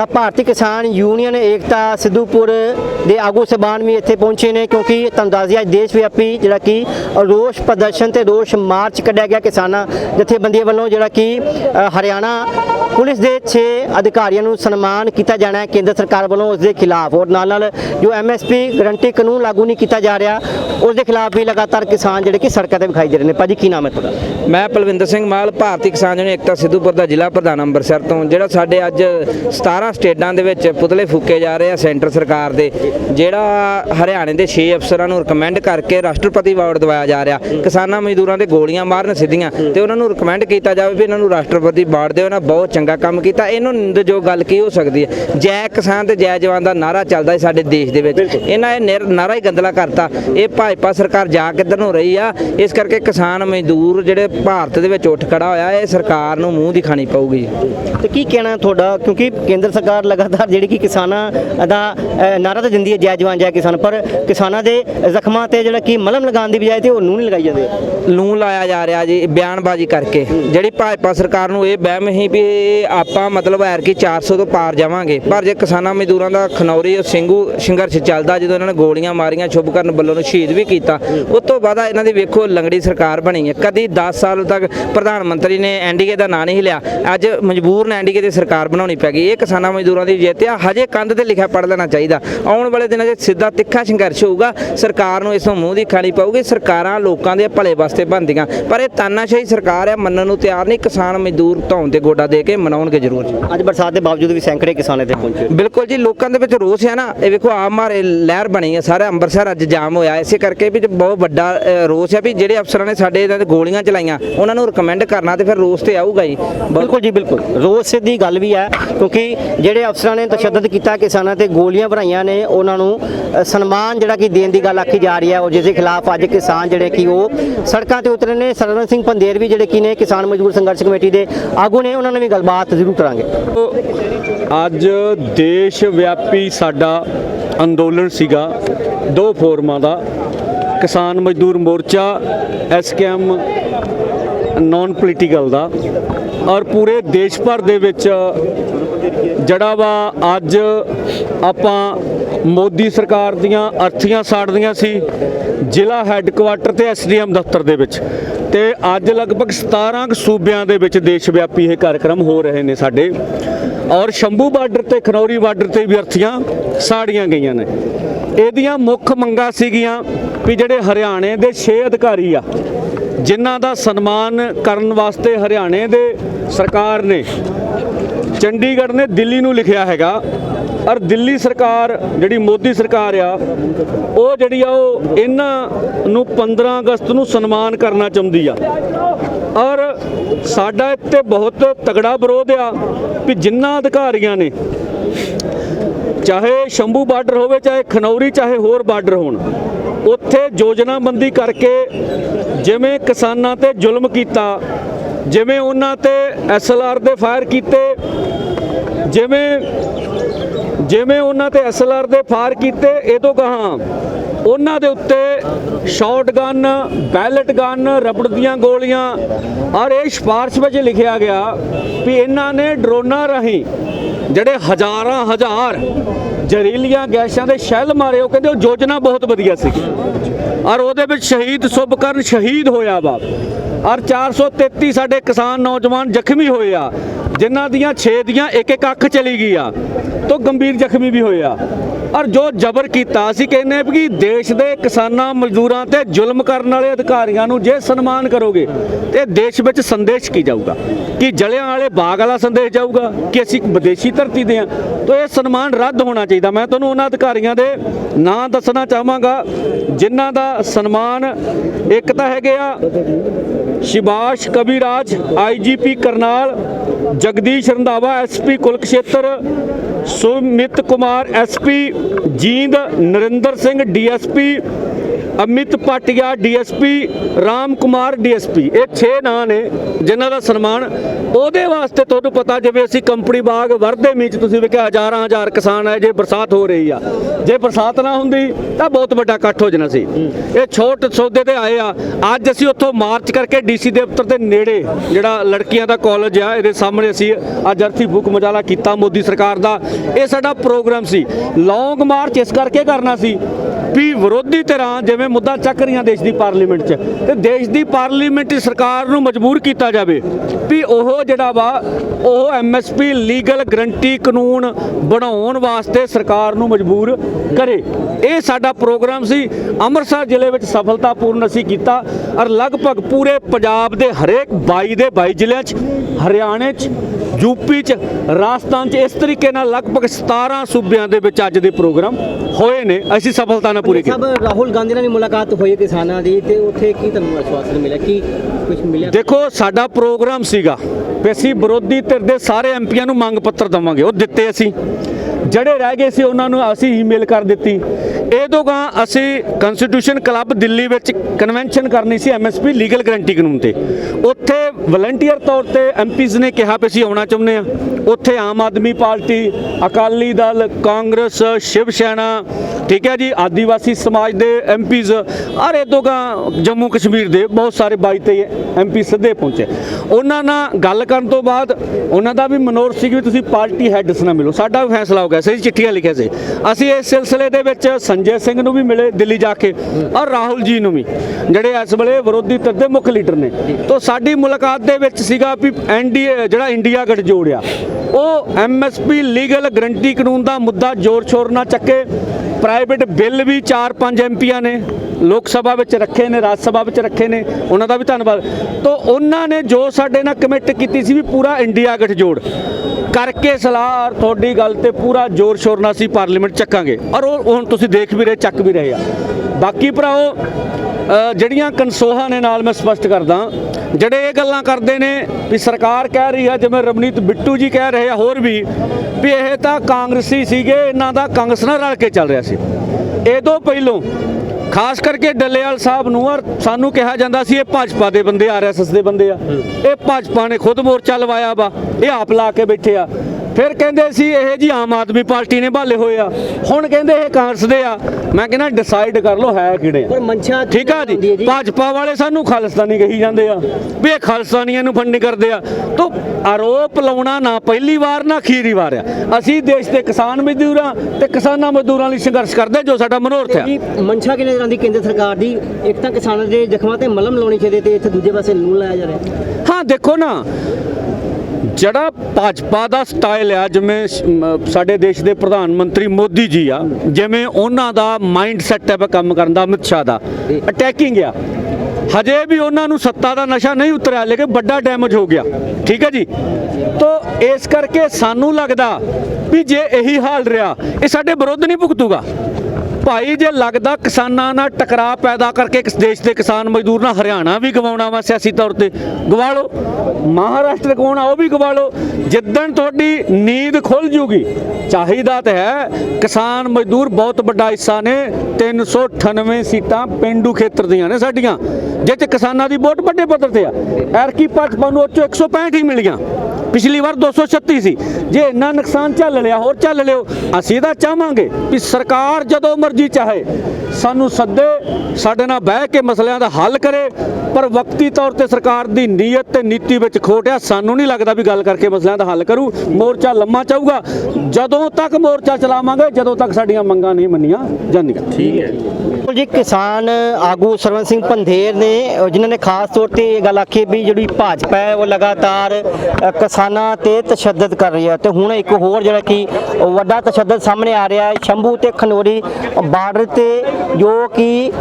ਤਾਂ ਭਾਰਤੀ ਕਿਸਾਨ ਯੂਨੀਅਨ ਏਕਤਾ ਸਿੱਧੂਪੁਰ ਦੇ ਆਗੂ ਸਬਾਨ ਵੀ ਇੱਥੇ ਪਹੁੰਚੇ ਨੇ ਕਿਉਂਕਿ ਤੁਹਾਨੂੰ ਦੱਸ ਦੇਸ਼ ਵਿਆਪੀ ਜਿਹੜਾ ਕਿ ਰੋਸ ਪ੍ਰਦਰਸ਼ਨ ਤੇ ਰੋਸ ਮਾਰਚ ਕੱਢਿਆ ਗਿਆ ਕਿਸਾਨਾਂ ਜਥੇਬੰਦੀਆਂ ਵੱਲੋਂ ਜਿਹੜਾ ਕਿ ਹਰਿਆਣਾ ਪੁਲਿਸ ਦੇ 6 ਅਧਿਕਾਰੀਆਂ ਨੂੰ ਸਨਮਾਨ ਕੀਤਾ ਜਾਣਾ ਹੈ। ਕੇਂਦਰ ਸਰਕਾਰ ਵੱਲੋਂ ਉਸ ਦੇ ਖਿਲਾਫ ਔਰ ਨਾਲ ਨਾਲ ਜੋ ਐਮਐਸਪੀ ਗਰੰਟੀ ਕਾਨੂੰਨ ਲਾਗੂ ਨਹੀਂ ਕੀਤਾ ਜਾ ਰਿਹਾ, ਉਸ ਦੇ ਖਿਲਾਫ ਵੀ ਲਗਾਤਾਰ ਕਿਸਾਨ ਜਿਹੜੇ ਕਿ ਸੜਕਾਂ ਤੇ ਵਿਖਾਈ ਦੇ ਰਹੇ ਨੇ। ਭਾਜੀ ਕੀ ਨਾਮ ਹੈ ਤੁਹਾਡਾ? ਮੈਂ ਪਲਵਿੰਦਰ ਸਿੰਘ ਮਾਲ, ਭਾਰਤੀ ਕਿਸਾਨ ਯੂਨੀਅਨ ਇਕਤਾ ਸਿੱਧੂਪੁਰ ਦਾ ਜ਼ਿਲ੍ਹਾ ਪ੍ਰਧਾਨ ਅੰਮ੍ਰਿਤਸਰ ਤੋਂ, ਜਿਹੜਾ ਸਾਡੇ ਅੱਜ 17 ਸਟੇਟਾਂ ਦੇ ਵਿੱਚ ਪੁਤਲੇ ਫੂਕੇ ਜਾ ਰਹੇ ਆ ਸੈਂਟਰ ਸਰਕਾਰ ਦੇ, ਜਿਹੜਾ ਹਰਿਆਣੇ ਦੇ 6 ਅਫਸਰਾਂ ਨੂੰ ਰਿਕਮੈਂਡ ਕਰਕੇ ਰਾਸ਼ਟਰਪਤੀ ਅਵਾਰਡ ਦਵਾਇਆ ਜਾ ਰਿਹਾ। ਕਿਸਾਨਾਂ ਮਜ਼ਦੂਰਾਂ ਦੇ ਗੋਲੀਆਂ ਮਾਰਨ ਸਿੱਧੀਆਂ ਤੇ ਉਹਨਾਂ ਨੂੰ ਰਿਕਮੈਂਡ ਕੀਤਾ ਜਾਵੇ ਵੀ ਇਹਨਾਂ ਨੂੰ ਰਾਸ਼ਟਰਪਤੀ ਅਵਾਰਡ ਦਿਓ ਨਾ ਬਹੁਤ ਚੰਗਾ ਕੰਮ ਕੀਤਾ ਇਹਨੂੰ ਨਿੰਦਯੋਗ ਗੱਲ ਕੀ ਹੋ ਸਕਦੀ ਹੈ। ਜੈ ਕਿਸਾਨ ਤੇ ਜੈ ਜਵਾਨ ਦਾ ਨਾਰਾ ਚੱਲਦਾ ਹੈ ਸਾਡੇ ਦੇਸ਼ ਦੇ ਵਿੱਚ। ਇਹਨਾਂ ਇਹ ਨਿਰ- ਹੀ ਗੰਦਲਾ ਕਰਤਾ। ਇਹ ਭਾਜਪਾ ਸਰਕਾਰ ਜਾ ਕਿੱਧਰ ਨੂੰ ਰਹੀ ਆ। ਇਸ ਕਰਕੇ ਕਿਸਾਨ ਮਜ਼ਦੂਰ ਜਿਹੜੇ ਭਾਰਤ ਦੇ ਵਿੱਚ ਉੱਠ ਖੜਾ ਹੋਇਆ ਇਹ ਸਰਕਾਰ ਨੂੰ ਮੂੰਹ ਦੀ ਖਾਣੀ ਪਊਗੀ। ਤੇ ਕੀ ਕਹਿਣਾ ਤੁਹਾਡਾ? ਕਿਉਂਕਿ ਕੇਂਦਰ ਸਰਕਾਰ ਲਗਾਤਾਰ ਜਿਹੜੀ ਕਿ ਕਿਸਾਨਾਂ ਦਾ ਨਾਰਾ ਤਾਂ ਦਿੰਦੀ ਹੈ ਜੈ ਜਵਾਨ ਜੈ ਕਿਸਾਨ। ਪਰ ਕਿਸਾਨਾਂ ਦੇ ਜ਼ਖਮਾਂ ਤੇ ਜਿਹੜਾ ਕਿ ਮਲਮ ਲਗਾਉਣ ਦੀ ਬਜਾਏ ਤੇ ਉਹ ਨੂੰ ਨਹੀਂ ਲਗਾਈ ਜਾਂਦੇ ਲੂਣ ਲਾਇਆ ਜਾ ਰਿਹਾ ਜੀ ਬਿਆਨਬਾਜ਼ੀ ਕਰਕੇ। ਜਿਹੜੀ ਭਾਜਪਾ ਸਰਕਾਰ ਨੂੰ ਇਹ ਵਹਿਮ ਹੀ ਵੀ ਆਪਾਂ ਮਤਲਬ ਐਰ ਕੀ 400 ਤੋਂ ਪਾਰ ਜਾਵਾਂਗੇ। ਪਰ ਜੇ ਕਿਸਾਨਾਂ ਮਜ਼ਦੂਰਾਂ ਦਾ ਖਨੌਰੀ ਔਰ ਸਿੰਘੂ ਸੰਘਰਸ਼ ਚੱਲਦਾ, ਜਦੋਂ ਇਹਨਾਂ ਨੇ ਗੋਲੀਆਂ ਮਾਰੀਆਂ, ਸ਼ੁਭਕਰਨ ਵੱਲੋਂ ਨੂੰ ਸ਼ਹੀਦ ਵੀ ਕੀਤਾ, ਉਸ ਤੋਂ ਬਾਅਦ ਇਹਨਾਂ ਦੀ ਵੇਖੋ ਲੰਗੜੀ ਸਰਕਾਰ ਬਣੀ ਹੈ। ਕਦੀ 10 ਸਾਲ ਤੱਕ ਪ੍ਰਧਾਨ ਮੰਤਰੀ ਨੇ ਐਨਡੀਏ ਦਾ ਨਾਂ ਨਹੀਂ ਲਿਆ। ਅੱਜ ਮਜਬੂਰ ਨੇ ਐਨਡੀਏ ਦੀ ਸਰਕਾਰ ਬਣਾਉਣੀ ਪੈ ਗਈ। ਇਹ ਕਿਸਾਨਾਂ ਮਜ਼ਦੂਰਾਂ ਦੀ ਜਿੱਤ ਆ। ਹਜੇ ਕੰਧ ਤੇ ਲਿਖਿਆ ਪੜ ਲੈਣਾ ਚਾਹੀਦਾ। ਆਉਣ ਵਾਲੇ ਦਿਨਾਂ 'ਚ ਸਿੱਧਾ ਤਿੱਖਾ ਸੰਘਰਸ਼ ਹੋਊਗਾ। ਸਰਕਾਰ ਨੂੰ ਇਸ ਤੋਂ ਮੂੰਹ ਦੀ ਖਾਣੀ ਪਊਗੀ। ਸਰਕਾਰਾਂ ਲੋਕਾਂ ਦੇ ਭਲੇ ਵਾਸਤੇ ਬਣਦੀਆਂ। ਪਰ ਇਹ ਤਾਨਾਸ਼ਾਹੀ ਸਰਕਾਰ ਹੈ। ਮੰਨਣ ਨੂੰ ਤਿਆਰ ਨਹੀਂ। ਕਿਸਾਨ ਮਜ਼ਦੂਰ ਧੌਣ ਤੇ ਗੋਡਾ ਦੇ ਕੇ ਮਨਾਉਣਗੇ ਜ਼ਰੂਰ। ਜੀ ਅੱਜ ਬਰਸਾਤ ਦੇ ਬਾਵਜੂਦ ਵੀ ਸੈਂਕੜੇ ਕਿਸਾਨ ਇੱਥੇ ਪਹੁੰਚੇ ਬਿਲਕੁਲ ਜੀ ਲੋਕਾਂ ਦੇ ਵਿੱਚ ਰੋਸ ਹੈ ਨਾ। ਇਹ ਵੇਖੋ ਆ ਮਾਰੇ ਲਹਿਰ ਬਣੀ ਹੈ ਸਾਰਾ ਅੰਮ੍ਰਿਤਸਰ ਅੱਜ ਜਾਮ ਹੋਇਆ। ਇਸੇ ਕਰਕੇ ਵੀ ਬਹੁਤ ਵੱਡਾ ਰੋਸ ਹੈ ਵੀ ਜਿਹੜੇ ਅਫਸਰਾਂ ਨੇ ਸਾਡੇ ਇਹਨਾਂ ਤੇ ਗੋਲੀਆਂ ਚਲਾਈਆਂ ਉਹਨਾਂ ਨੂੰ ਰეკਮੈਂਡ ਕਰਨਾ ਤੇ ਫਿਰ ਰੋਸ ਤੇ ਆਊਗਾ ਜੀ। ਬਿਲਕੁਲ ਜੀ ਬਿਲਕੁਲ। ਰੋਸ ਦੀ ਗੱਲ ਵੀ ਹੈ ਕਿਉਂਕਿ ਜਿਹੜੇ ਅਫਸਰਾਂ ਨੇ ਤਸ਼ੱਦਦ ਕੀਤਾ ਕਿਸਾਨਾਂ ਤੇ ਗੋਲੀਆਂ ਭਰਾਈਆਂ ਨੇ ਉਹਨਾਂ ਨੂੰ ਸਨਮਾਨ ਜਿਹੜਾ ਕਿ ਦੇਣ ਦੀ ਗੱਲ ਆਖੀ ਜਾ ਰਹੀ ਹੈ ਔਰ ਜਿਸ ਦੇ ਖਿਲਾਫ ਅੱਜ ਕਿਸਾਨ ਜਿਹੜੇ ਕਿ ਉਹ ਸੜਕਾਂ ਤੇ ਉਤਰੇ ਨੇ। ਸਰਵਨ ਸਿੰਘ ਪੰਦੇਰ ਵੀ ਜਿਹੜੇ ਕਿ ਨੇ ਕਿਸਾਨ ਮਜ਼ਦੂਰ ਸੰਘਰਸ਼ ਕਮੇਟੀ ਦੇ ਆਗੂ ਨੇ ਉਹਨਾਂ ਨਾਲ ਵੀ ਗੱਲਬਾਤ ਜ਼ਰੂਰ ਕਰਾਂਗੇ। ਅੱਜ ਦੇਸ਼ ਵਿਆਪੀ ਸਾਡਾ ਅੰਦੋਲਨ ਸੀਗਾ, ਦੋ ਫੋਰਮਾਂ ਦਾ, ਕਿਸਾਨ ਮਜ਼ਦੂਰ ਮੋਰਚਾ ਐਸਕੇਐਮ ਨਾਨ ਪੋਲੀਟੀਕਲ ਦਾ, ਔਰ ਪੂਰੇ ਦੇਸ਼ ਭਰ ਦੇ ਵਿੱਚ ਜਿਹੜਾ ਵਾ ਅੱਜ ਆਪਾਂ ਮੋਦੀ ਸਰਕਾਰ ਦੀਆਂ ਅਰਥੀਆਂ ਸਾੜਦੀਆਂ ਸੀ, ਜ਼ਿਲ੍ਹਾ ਹੈੱਡਕੁਆਟਰ ਤੇ ਐਸਡੀਐਮ ਦਫ਼ਤਰ ਦੇ ਵਿੱਚ। ਤੇ ਅੱਜ ਲਗਭਗ 17 ਕੁ ਸੂਬਿਆਂ ਦੇ ਵਿੱਚ ਦੇਸ਼ ਵਿਆਪੀ ਇਹ ਕਾਰਜਕ੍ਰਮ ਹੋ ਰਹੇ ਨੇ ਸਾਡੇ। ਔਰ ਸ਼ੰਭੂ ਬਾਰਡਰ ਤੇ, ਖਨੌਰੀ ਬਾਰਡਰ ਤੇ ਵਿਅਰਥੀਆਂ ਸਾੜੀਆਂ ਗਈਆਂ ਨੇ। ਇਹਦੀਆਂ ਮੁੱਖ ਮੰਗਾਂ ਸੀਗੀਆਂ ਵੀ ਜਿਹੜੇ ਹਰਿਆਣੇ ਦੇ 6 ਅਧਿਕਾਰੀ ਆ, ਜਿਨ੍ਹਾਂ ਦਾ ਸਨਮਾਨ ਕਰਨ ਵਾਸਤੇ ਹਰਿਆਣੇ ਦੇ ਸਰਕਾਰ ਨੇ ਚੰਡੀਗੜ੍ਹ ਨੇ ਦਿੱਲੀ ਨੂੰ ਲਿਖਿਆ ਹੈਗਾ। ਔਰ ਦਿੱਲੀ ਸਰਕਾਰ, ਜਿਹੜੀ ਮੋਦੀ ਸਰਕਾਰ ਆ, ਉਹ ਜਿਹੜੀ ਆ, ਉਹ ਇਹਨਾਂ ਨੂੰ 15 ਅਗਸਤ ਨੂੰ ਸਨਮਾਨ ਕਰਨਾ ਚਾਹੁੰਦੀ ਆ। ਔਰ ਸਾਡਾ ਇੱਥੇ ਬਹੁਤ ਤਗੜਾ ਵਿਰੋਧ ਆ ਵੀ ਜਿੰਨਾ ਅਧਿਕਾਰੀਆਂ ਨੇ, ਚਾਹੇ ਸ਼ੰਭੂ ਬਾਰਡਰ ਹੋਵੇ, ਚਾਹੇ ਖਨੌਰੀ, ਚਾਹੇ ਹੋਰ ਬਾਰਡਰ ਹੋਣ, ਉੱਥੇ ਯੋਜਨਾਬੰਦੀ ਕਰਕੇ ਜਿਵੇਂ ਕਿਸਾਨਾਂ ਤੇ ਜ਼ੁਲਮ ਕੀਤਾ, ਜਿਵੇਂ ਉਹਨਾਂ ਤੇ ਐਸਐਲਆਰ ਦੇ ਫਾਇਰ ਕੀਤੇ, ਜਿਵੇਂ ਜਿਵੇਂ ਉਹਨਾਂ ਤੇ ਐਸਐਲਆਰ ਦੇ ਫਾਇਰ ਕੀਤੇ, ਇਹ ਤੋਂ ਕਹਾਂ ਉਹਨਾਂ ਦੇ ਉੱਤੇ ਸ਼ਾਟਗਨ ਬੈਲਟ ਗਨ, ਰਬੜ ਦੀਆਂ ਗੋਲੀਆਂ। ਔਰ ਇਹ ਸਿਫਾਰਸ਼ ਵਿੱਚ ਲਿਖਿਆ ਗਿਆ ਵੀ ਇਹਨਾਂ ਨੇ ਡਰੋਨਾਂ ਰਾਹੀਂ ਜਿਹੜੇ ਹਜ਼ਾਰਾਂ ਹਜ਼ਾਰ ਜ਼ਹਿਰੀਲੀਆਂ ਗੈਸਾਂ ਦੇ ਸ਼ੈੱਲ ਮਾਰੇ, ਉਹ ਕਹਿੰਦੇ ਉਹ ਯੋਜਨਾ ਬਹੁਤ ਵਧੀਆ ਸੀ। ਔਰ ਉਹਦੇ ਵਿੱਚ ਸ਼ਹੀਦ, ਸੁਭਕਰਨ ਸ਼ਹੀਦ ਹੋਇਆ ਵਾ। ਔਰ 433 ਸਾਡੇ ਕਿਸਾਨ ਨੌਜਵਾਨ ਜ਼ਖਮੀ ਹੋਏ ਆ। ਜਿਨ੍ਹਾਂ ਦੀਆਂ 6 ਦੀਆਂ ਇੱਕ ਇੱਕ ਅੱਖ ਚਲੀ ਗਈ ਆ, ਤੋਂ ਗੰਭੀਰ ਜ਼ਖਮੀ ਵੀ ਹੋਏ ਆ। ਔਰ ਜੋ ਜ਼ਬਰ ਕੀਤਾ, ਅਸੀਂ ਕਹਿੰਦੇ ਹਾਂ ਵੀ ਦੇਸ਼ ਦੇ ਕਿਸਾਨਾਂ, ਮਜ਼ਦੂਰਾਂ ਤੇ ਜ਼ੁਲਮ ਕਰਨ ਵਾਲੇ ਅਧਿਕਾਰੀਆਂ ਨੂੰ ਜੇ ਸਨਮਾਨ ਕਰੋਗੇ, ਤੇ ਦੇਸ਼ ਵਿੱਚ ਸੰਦੇਸ਼ ਕੀ ਜਾਊਗਾ? ਕਿ ਜਲਿਆਂ ਵਾਲੇ ਬਾਗ ਵਾਲਾ ਸੰਦੇਸ਼ ਜਾਊਗਾ? ਕਿ ਅਸੀਂ ਵਿਦੇਸ਼ੀ ਧਰਤੀ ਦੇ ਹਾਂ? ਤਾਂ ਇਹ ਸਨਮਾਨ ਰੱਦ ਹੋਣਾ ਚਾਹੀਦਾ। ਮੈਂ ਤੁਹਾਨੂੰ ਉਹਨਾਂ ਅਧਿਕਾਰੀਆਂ ਦੇ ਨਾਂ ਦੱਸਣਾ ਚਾਹਾਂਗਾ, ਜਿਨ੍ਹਾਂ ਦਾ ਸਨਮਾਨ ਇੱਕ ਤਾਂ ਹੈਗੇ ਆ Shibash Kaviraj IGP Karnal, Jagdish Randhawa SP Kurukshetra, Sumit Kumar SP Jind Narinder Singh DSP Amit Patia DSP, Ram Kumar DSP. ਇਹ 6 ਨਾਂ ਨੇ ਜਿਨ੍ਹਾਂ ਦਾ ਸਨਮਾਨ ਉਹਦੇ ਵਾਸਤੇ ਤੁਹਾਨੂੰ ਪਤਾ ਜਿਵੇਂ ਅਸੀਂ ਕੰਪਨੀ ਬਾਗ ਵਰਦੇ ਮੀਚ ਤੁਸੀਂ ਵੇਖਿਆ ਹਜ਼ਾਰਾਂ ਹਜ਼ਾਰ ਕਿਸਾਨ ਹੈ ਜੇ ਬਰਸਾਤ ਹੋ ਰਹੀ ਆ। ਜੇ ਬਰਸਾਤ ਨਾ ਹੁੰਦੀ ਤਾਂ ਬਹੁਤ ਵੱਡਾ ਇਕੱਠ ਹੋ ਜਾਣਾ ਸੀ। ਇਹ ਛੋਟ ਸੌਦੇ ਤੇ ਆਏ ਆ। ਅੱਜ ਅਸੀਂ ਉੱਥੋਂ ਮਾਰਚ ਕਰਕੇ ਡੀਸੀ ਦਫ਼ਤਰ ਦੇ ਨੇੜੇ ਜਿਹੜਾ ਲੜਕੀਆਂ ਦਾ ਕਾਲਜ ਆ, ਇਹਦੇ ਸਾਹਮਣੇ ਅਸੀਂ ਅੱਜ ਅਰਥੀ ਬੁੱਕ ਮਜਾਲਾ ਕੀਤਾ ਮੋਦੀ ਸਰਕਾਰ ਦਾ। ਇਹ ਸਾਡਾ ਪ੍ਰੋਗਰਾਮ ਸੀ। ਲੌਂਗ ਮਾਰਚ ਇਸ ਕਰਕੇ ਕਰਨਾ ਸੀ ਵੀ ਵਿਰੋਧੀ ਧਿਰਾਂ ਜਿਵੇਂ ਮੁੱਦਾ ਚੱਕ ਰਹੀਆਂ ਦੇਸ਼ ਦੀ ਪਾਰਲੀਮੈਂਟ 'ਚ, ਤੇ ਦੇਸ਼ ਦੀ ਪਾਰਲੀਮੈਂਟ ਸਰਕਾਰ ਨੂੰ ਮਜਬੂਰ ਕੀਤਾ ਜਾਵੇ ਵੀ ਉਹ ਜਿਹੜਾ ਵਾ, ਉਹ ਐਮਐਸਪੀ ਲੀਗਲ ਗਰੰਟੀ ਕਾਨੂੰਨ ਬਣਾਉਣ ਵਾਸਤੇ ਸਰਕਾਰ ਨੂੰ ਮਜਬੂਰ ਕਰੇ। ਇਹ ਸਾਡਾ ਪ੍ਰੋਗਰਾਮ ਸੀ, ਅੰਮ੍ਰਿਤਸਰ ਜ਼ਿਲ੍ਹੇ ਵਿੱਚ ਸਫਲਤਾਪੂਰਨ ਅਸੀਂ ਕੀਤਾ ਔਰ ਲਗਭਗ ਪੂਰੇ ਪੰਜਾਬ ਦੇ ਹਰੇਕ 22 ਦੇ 22 ਜ਼ਿਲ੍ਹਿਆਂ 'ਚ, ਹਰਿਆਣੇ 'ਚ ਯੂਪੀ 'ਚ ਰਾਜਸਥਾਨ 'ਚ ਇਸ ਤਰੀਕੇ ਨਾਲ ਲਗਭਗ 17 ਸੂਬਿਆਂ ਦੇ ਵਿੱਚ ਅੱਜ ਦੇ ਪ੍ਰੋਗਰਾਮ ਹੋਏ ਨੇ। ਅਸੀਂ ਸਫਲਤਾ ਨਾਲ ਪੂਰੇ ਕੀਤੇ ਸਭ ਰਾਹੁਲ ਗਾਂਧੀ ਨਾਲ ਵੀ ਮੁਲਾਕਾਤ ਹੋਈ ਕਿਸਾਨਾਂ ਦੀ ਤੇ ਉੱਥੇ ਕੀ ਤੁਹਾਨੂੰ ਆਸ਼ਵਾਸਨ ਮਿਲਿਆ? ਕੀ ਕੁਝ ਮਿਲਿਆ? ਦੇਖੋ ਸਾਡਾ ਪ੍ਰੋਗਰਾਮ ਸੀਗਾ ਵੀ ਅਸੀਂ ਵਿਰੋਧੀ ਧਿਰ ਦੇ ਸਾਰੇ ਐਮਪੀਆਂ ਨੂੰ ਮੰਗ ਪੱਤਰ ਦਵਾਂਗੇ। ਉਹ ਦਿੱਤੇ ਅਸੀਂ। ਜਿਹੜੇ ਰਹਿ ਗਏ ਸੀ ਉਹਨਾਂ ਨੂੰ ਅਸੀਂ ਈਮੇਲ ਕਰ ਦਿੱਤੀ। ਇਹ ਤੋਂ ਗਾਂ ਅਸੀਂ ਕਨਸਟੀਟਿਊਸ਼ਨ ਕਲੱਬ ਦਿੱਲੀ ਵਿੱਚ ਕਨਵੈਨਸ਼ਨ ਕਰਨੀ ਸੀ ਐਮਐਸਪੀ ਲੀਗਲ ਗਰੰਟੀ ਕਾਨੂੰਨ ਤੇ। ਉੱਥੇ ਵਲੰਟੀਅਰ ਤੌਰ ਤੇ ਐਮਪੀਜ਼ ਨੇ ਕਿਹਾ ਵੀ ਅਸੀਂ ਆਉਣਾ ਚਾਹੁੰਦੇ ਆ ਉੱਥੇ ਆਮ ਆਦਮੀ ਪਾਰਟੀ, ਅਕਾਲੀ ਦਲ, ਕਾਂਗਰਸ, ਸ਼ਿਵ ਸੈਨਾ, ਠੀਕ ਹੈ ਜੀ, ਆਦੀਵਾਸੀ ਸਮਾਜ ਦੇ ਐਮਪੀਜ਼ ਔਰ ਇਹ ਤੋਂ ਗਾਂ ਜੰਮੂ ਕਸ਼ਮੀਰ ਦੇ ਬਹੁਤ ਸਾਰੇ 22 ਤੇ ਐਮਪੀ ਸਿੱਧੇ ਪਹੁੰਚੇ। ਉਹਨਾਂ ਨਾਲ ਗੱਲ ਕਰਨ ਤੋਂ ਬਾਅਦ ਉਹਨਾਂ ਦਾ ਵੀ ਮਨੋਰ ਸੀ ਕਿ ਤੁਸੀਂ ਪਾਰਟੀ ਹੈਡਸ ਨਾਲ ਮਿਲੋ। ਸਾਡਾ ਵੀ ਫੈਸਲਾ ਹੋ ਗਿਆ। ਸੀ ਚਿੱਠੀਆਂ ਲਿਖਿਆ ਸੀ। ਅਸੀਂ ਇਸ ਸਿਲਸਿਲੇ ਦੇ ਵਿੱਚ ਸੰਜੇ ਸਿੰਘ ਨੂੰ ਵੀ ਮਿਲੇ ਦਿੱਲੀ ਜਾ ਕੇ ਔਰ ਰਾਹੁਲ ਜੀ ਨੂੰ ਵੀ, ਜਿਹੜੇ ਇਸ ਵੇਲੇ ਵਿਰੋਧੀ ਧਿਰ ਦੇ ਮੁੱਖ ਲੀਡਰ ਨੇ। ਤੋਂ ਸਾਡੀ ਮੁਲਾਕਾਤ ਦੇ ਵਿੱਚ ਸੀਗਾ ਵੀ ਐਨਡੀਏ, ਜਿਹੜਾ ਇੰਡੀਆ ਗੱਠ ਜੋੜਿਆ ਉਹ ਐਮਐਸਪੀ ਲੀਗਲ ਗਰੰਟੀ ਕਾਨੂੰਨ ਦਾ ਮੁੱਦਾ ਜ਼ੋਰ ਸ਼ੋਰ ਨਾਲ ਚੱਕੇ ਪ੍ਰਾਈਵੇਟ ਬਿੱਲ ਵੀ 4-5 ਐਮਪੀਆਂ ਨੇ, ਲੋਕ ਸਭਾ ਵਿੱਚ ਰੱਖੇ ਨੇ, ਰਾਜ ਸਭਾ ਵਿੱਚ ਰੱਖੇ ਨੇ, ਉਹਨਾਂ ਦਾ ਵੀ ਧੰਨਵਾਦ। ਤੋਂ ਉਹਨਾਂ ਨੇ ਜੋ ਸਾਡੇ ਨਾਲ ਕਮਿਟ ਕੀਤੀ ਸੀ ਵੀ ਪੂਰਾ ਇੰਡੀਆ ਗਠਜੋੜ ਕਰਕੇ ਸਲਾਹ ਤੁਹਾਡੀ ਗੱਲ ਤੇ ਪੂਰਾ ਜ਼ੋਰ ਸ਼ੋਰ ਨਾਲ ਅਸੀਂ ਪਾਰਲੀਮੈਂਟ ਚੱਕਾਂਗੇ। ਔਰ ਉਹ ਹੁਣ ਤੁਸੀਂ ਦੇਖ ਵੀ ਰਹੇ, ਚੱਕ ਵੀ ਰਹੇ ਆ। ਬਾਕੀ ਭਰਾਓ ਜਿਹੜੀਆਂ ਕਨਸੋਹਾਂ ਨੇ ਨਾਲ ਮੈਂ ਸਪਸ਼ਟ ਕਰਦਾ। ਜਿਹੜੇ ਇਹ ਗੱਲਾਂ ਕਰਦੇ ਨੇ ਵੀ ਸਰਕਾਰ ਕਹਿ ਰਹੀ ਹੈ ਜਿਵੇਂ ਰਵਨੀਤ ਬਿੱਟੂ ਜੀ ਕਹਿ ਰਹੇ ਆ ਹੋਰ ਵੀ ਵੀ ਇਹ ਤਾਂ ਕਾਂਗਰਸੀ ਸੀਗੇ, ਇਹਨਾਂ ਦਾ ਕਾਂਗਰਸ ਨਾਲ ਰਲ ਕੇ ਚੱਲ ਰਿਹਾ ਸੀ। ਇਹ ਤੋਂ ਪਹਿਲੋਂ, ਖਾਸ ਕਰਕੇ ਡੱਲੇਵਾਲ ਸਾਹਿਬ ਨੂੰ ਔਰ ਸਾਨੂੰ ਕਿਹਾ ਜਾਂਦਾ ਸੀ, ਇਹ ਭਾਜਪਾ ਦੇ ਬੰਦੇ ਆਰਐਸਐਸ ਦੇ ਬੰਦੇ ਆ। ਇਹ ਭਾਜਪਾ ਨੇ ਖੁਦ ਮੋਰਚਾ ਲਵਾਇਆ ਵਾ, ਇਹ ਆਪ ਲਾ ਕੇ ਬੈਠੇ ਆ। ਫਿਰ ਕਹਿੰਦੇ ਸੀ, ਇਹ ਜੀ ਆਮ ਆਦਮੀ ਪਾਰਟੀ ਨੇ ਭਾਲੇ ਹੋਏ ਆ। ਹੁਣ ਕਹਿੰਦੇ ਇਹ ਕਾਂਗਰਸ ਦੇ ਆ। ਮੈਂ ਕਹਿੰਦਾ ਡਿਸਾਈਡ ਕਰ ਲਓ ਹੈ ਕਿਹੜੇ ਆ। ਪਰ ਮਨਸ਼ਾ ਠੀਕ ਆ ਜੀ? ਭਾਜਪਾ ਵਾਲੇ ਸਾਨੂੰ ਖਾਲਿਸਤਾਨੀ ਕਹੀ ਜਾਂਦੇ ਆ ਵੀ ਇਹ ਖਾਲਿਸਤਾਨੀਆਂ ਨੂੰ ਫੰਡਿੰਗ ਕਰਦੇ ਆ। ਤੋਂ ਆਰੋਪ ਲਾਉਣਾ ਨਾ ਪਹਿਲੀ ਵਾਰ ਨਾ ਅਖੀਰੀ ਵਾਰ ਆ। ਅਸੀਂ ਦੇਸ਼ ਦੇ ਕਿਸਾਨ ਮਜ਼ਦੂਰਾਂ ਤੇ ਕਿਸਾਨਾਂ ਮਜ਼ਦੂਰਾਂ ਲਈ ਸੰਘਰਸ਼ ਕਰਦੇ ਜੋ ਸਾਡਾ ਮਨੋਰਥ ਆ। ਜੀ ਮਨਸ਼ਾ ਕਿਨੇ ਤਰ੍ਹਾਂ ਦੀ ਕੇਂਦਰ ਸਰਕਾਰ ਦੀ। ਇੱਕ ਤਾਂ ਕਿਸਾਨਾਂ ਦੇ ਜ਼ਖਮਾਂ ਤੇ ਮਲਮ ਲਾਉਣੀ ਚਾਹੀਦੀ ਤੇ ਇੱਥੇ ਦੂਜੇ ਪਾਸੇ ਲੂਣ ਲਾਇਆ ਜਾ ਰਿਹਾ। ਹਾਂ ਦੇਖੋ ਨਾ ਜਿਹੜਾ ਭਾਜਪਾ ਦਾ ਸਟਾਈਲ ਆ, ਜਿਵੇਂ ਸਾਡੇ ਦੇਸ਼ ਦੇ ਪ੍ਰਧਾਨ ਮੰਤਰੀ ਮੋਦੀ ਜੀ ਆ, ਜਿਵੇਂ ਉਹਨਾਂ ਦਾ ਮਾਈਂਡ ਸੈਟ ਹੈ ਕੰਮ ਕਰਨ ਦਾ, ਅਮਿਤ ਸ਼ਾਹ ਦਾ। ਅਟੈਕਿੰਗ ਆ। ਹਜੇ ਵੀ ਉਹਨਾਂ ਨੂੰ ਸੱਤਾ ਦਾ ਨਸ਼ਾ ਨਹੀਂ ਉਤਰਿਆ, ਲੇਕਿਨ ਵੱਡਾ ਡੈਮੇਜ ਹੋ ਗਿਆ। ਠੀਕ ਹੈ ਜੀ? ਤੋ ਇਸ ਕਰਕੇ ਸਾਨੂੰ ਲੱਗਦਾ ਵੀ ਜੇ ਇਹੀ ਹਾਲ ਰਿਹਾ, ਇਹ ਸਾਡੇ ਵਿਰੁੱਧ ਨਹੀਂ ਭੁਗਤੂਗਾ। ਭਾਈ, ਜੇ ਲੱਗਦਾ ਕਿਸਾਨਾਂ ਨਾਲ ਟਕਰਾਅ ਪੈਦਾ ਕਰਕੇ ਇਸ ਦੇਸ਼ ਦੇ ਕਿਸਾਨ ਮਜ਼ਦੂਰ ਨਾਲ ਹਰਿਆਣਾ ਵੀ ਗਵਾਉਣਾ ਵਾ ਸਿਆਸੀ ਤੌਰ ਤੇ ਗਵਾ ਲਓ ਮਹਾਰਾਸ਼ਟਰ ਗਵਾਉਣਾ ਉਹ ਵੀ ਗਵਾ ਲਓ ਜਿੱਦਣ ਤੁਹਾਡੀ ਨੀਂਦ ਖੁੱਲ ਜੂਗੀ, ਚਾਹੀਦਾ ਤਾਂ ਹੈ, ਕਿਸਾਨ ਮਜ਼ਦੂਰ ਬਹੁਤ ਵੱਡਾ ਹਿੱਸਾ ਨੇ 398 ਸੀਟਾਂ ਪਿੰਡੂ ਖੇਤਰ ਦੀਆਂ ਨੇ ਸਾਡੀਆਂ। ਜਿੱਥੇ ਕਿਸਾਨਾਂ ਦੀ ਵੋਟ ਵੱਡੇ ਪੱਧਰ ਤੇ ਆ। ਐਰਕੀ ਭਾਜਪਾ ਨੂੰ ਉਹ 'ਚੋਂ 165 ਹੀ ਮਿਲੀਆਂ। ਪਿਛਲੀ ਵਾਰ 236 ਸੀ। ਜੇ ਇੰਨਾ ਨੁਕਸਾਨ ਝੱਲ ਲਿਆ, ਹੋਰ ਝੱਲ ਲਿਓ, ਅਸੀਂ ਤਾਂ ਚਾਹਾਂਗੇ ਕਿ ਸਰਕਾਰ ਜਦੋਂ ਮਰਜ਼ੀ ਚਾਹੇ। ਸਾਨੂੰ ਸੱਦੇ ਸਾਡੇ ਨਾਲ ਬਹਿ ਕੇ ਮਸਲਿਆਂ ਦਾ ਹੱਲ ਕਰੇ ਪਰ ਵਕਤੀ ਤੌਰ ਤੇ ਸਰਕਾਰ ਦੀ ਨੀਅਤ ਤੇ ਨੀਤੀ ਵਿੱਚ ਖੋਟ ਆ ਸਾਨੂੰ ਨਹੀਂ ਲੱਗਦਾ ਵੀ ਗੱਲ ਕਰਕੇ ਮਸਲਿਆਂ ਦਾ ਹੱਲ ਕਰੂ। ਮੋਰਚਾ ਲੰਮਾ ਚਾਹੂਗਾ ਜਦੋਂ ਤੱਕ ਮੋਰਚਾ ਚਲਾਵਾਂਗੇ ਜਦੋਂ ਤੱਕ ਸਾਡੀਆਂ ਮੰਗਾਂ ਨਹੀਂ ਮੰਨੀਆਂ ਜਾਂਦੀਆਂ। ਠੀਕ ਹੈ। ਜੀ ਕਿਸਾਨ ਆਗੂ ਸਰਵਨ ਸਿੰਘ ਪੰਧੇਰ ਨੇ ਜਿਨ੍ਹਾਂ ਨੇ ਖਾਸ ਤੌਰ ਤੇ ਇਹ ਗੱਲ ਆਖੀ ਵੀ ਜਿਹੜੀ ਭਾਜਪਾ ਹੈ ਉਹ ਲਗਾਤਾਰ ਕਿਸਾਨਾਂ ਤੇ ਤਸ਼ੱਦਦ ਕਰ ਰਹੀ ਹੈ। ਤੇ ਹੁਣ ਇੱਕ ਹੋਰ ਜਿਹੜਾ ਕਿ ਵੱਡਾ ਤਸ਼ੱਦਦ ਸਾਹਮਣੇ ਆ ਰਿਹਾ ਹੈ ਸ਼ੰਭੂ ਤੇ ਖਨੋਰੀ ਬਾਰਡਰ ਤੇ ਜੋ ਕਿ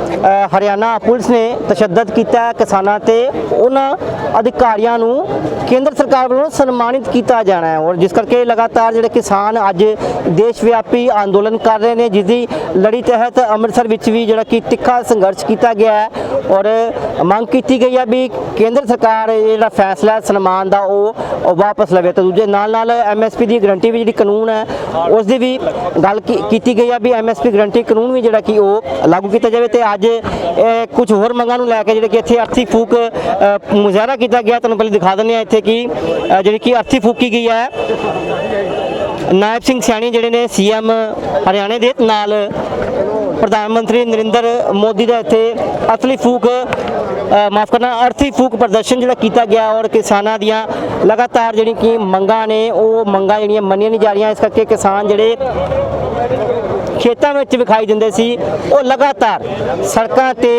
ਹਰਿਆਣਾ ਪੁਲਿਸ ਨੇ ਤਸ਼ੱਦਦ ਕੀਤਾ ਕਿਸਾਨਾਂ ਤੇ। ਉਹਨਾਂ ਅਧਿਕਾਰੀਆਂ ਨੂੰ ਕੇਂਦਰ ਸਰਕਾਰ ਵੱਲੋਂ ਸਨਮਾਨਿਤ ਕੀਤਾ ਜਾਣਾ ਹੈ। ਔਰ ਜਿਸ ਕਰਕੇ ਲਗਾਤਾਰ ਜਿਹੜੇ ਕਿਸਾਨ ਅੱਜ ਦੇਸ਼ ਵਿਆਪੀ ਅੰਦੋਲਨ ਕਰ ਰਹੇ ਨੇ ਜਿਸ ਦੀ ਲੜੀ ਤਹਿਤ ਅੰਮ੍ਰਿਤਸਰ ਵਿੱਚ ਵੀ ਜਿਹੜਾ ਕਿ ਤਿੱਖਾ ਸੰਘਰਸ਼ ਕੀਤਾ ਗਿਆ ਹੈ। ਔਰ ਮੰਗ ਕੀਤੀ ਗਈ ਹੈ ਵੀ ਕੇਂਦਰ ਸਰਕਾਰ ਜਿਹੜਾ ਫੈਸਲਾ ਸਨਮਾਨ ਦਾ, ਉਹ ਵਾਪਸ ਲਵੇ। ਤੇ ਦੂਜੇ ਨਾਲ ਨਾਲ ਐਮਐਸਪੀ ਦੀ ਗਰੰਟੀ ਵੀ ਜਿਹੜੀ ਕਾਨੂੰਨ ਹੈ, ਉਸ ਦੀ ਵੀ ਗੱਲ ਕੀ- ਕੀਤੀ ਗਈ ਹੈ ਵੀ ਐਮਐਸਪੀ ਗਰੰਟੀ ਕਾਨੂੰਨ ਵੀ ਜਿਹੜਾ ਕਿ ਉਹ ਲਾਗੂ ਕੀਤਾ ਜਾਵੇ। ਤੇ ਅੱਜ ਕੁਝ ਹੋਰ ਮੰਗਾਂ ਨੂੰ ਲੈ ਕੇ ਜਿਹੜੇ ਕਿ ਇੱਥੇ ਅਰਥੀ ਫੂਕ ਮੁਜ਼ਾਹਰਾ ਕੀਤਾ ਗਿਆ। ਤੁਹਾਨੂੰ ਪਹਿਲੇ ਦਿਖਾ ਦਿੰਦੇ ਆ ਇੱਥੇ ਕਿ ਜਿਹੜੀ ਕਿ ਅਰਥੀ ਫੂਕੀ ਗਈ ਹੈ। ਨਾਇਬ ਸਿੰਘ ਸਿਆਣੀ ਜਿਹੜੇ ਨੇ ਸੀਐਮ ਹਰਿਆਣੇ ਦੇ ਨਾਲ ਪ੍ਰਧਾਨ ਮੰਤਰੀ ਨਰਿੰਦਰ ਮੋਦੀ ਦਾ ਇੱਥੇ ਅਸਲੀ ਫੂਕ ਅ, ਮਾਫ ਕਰਨਾ ਅਰਥੀ ਫੂਕ ਪ੍ਰਦਰਸ਼ਨ ਜਿਹੜਾ ਕੀਤਾ ਗਿਆ ਔਰ ਕਿਸਾਨਾਂ ਦੀਆਂ ਲਗਾਤਾਰ ਜਿਹੜੀ ਕਿ ਮੰਗਾਂ ਨੇ ਉਹ ਮੰਗਾਂ ਜਿਹੜੀਆਂ ਮੰਨੀਆਂ ਨਹੀਂ ਜਾ ਰਹੀਆਂ ਇਸ ਕਰਕੇ ਕਿਸਾਨ ਜਿਹੜੇ ਖੇਤਾਂ ਵਿੱਚ ਵਿਖਾਈ ਦਿੰਦੇ ਸੀ ਉਹ ਲਗਾਤਾਰ ਸੜਕਾਂ ਤੇ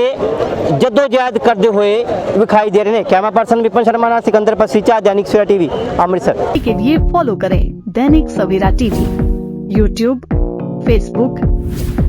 ਜਦੋਜਹਿਦ ਕਰਦੇ ਹੋਏ ਵਿਖਾਈ ਦੇ ਰਹੇ ਨੇ ਕੈਮਰਾ ਪਰਸਨ ਵਿਪਨ ਸ਼ਰਮਾ ਨਾਲ ਸਿਕੰਦਰ ਪਸੀਚਾ दैनिक सवेरा टीवी अमृतसर के लिए फॉलो करें Dainik Savera TV YouTube Facebook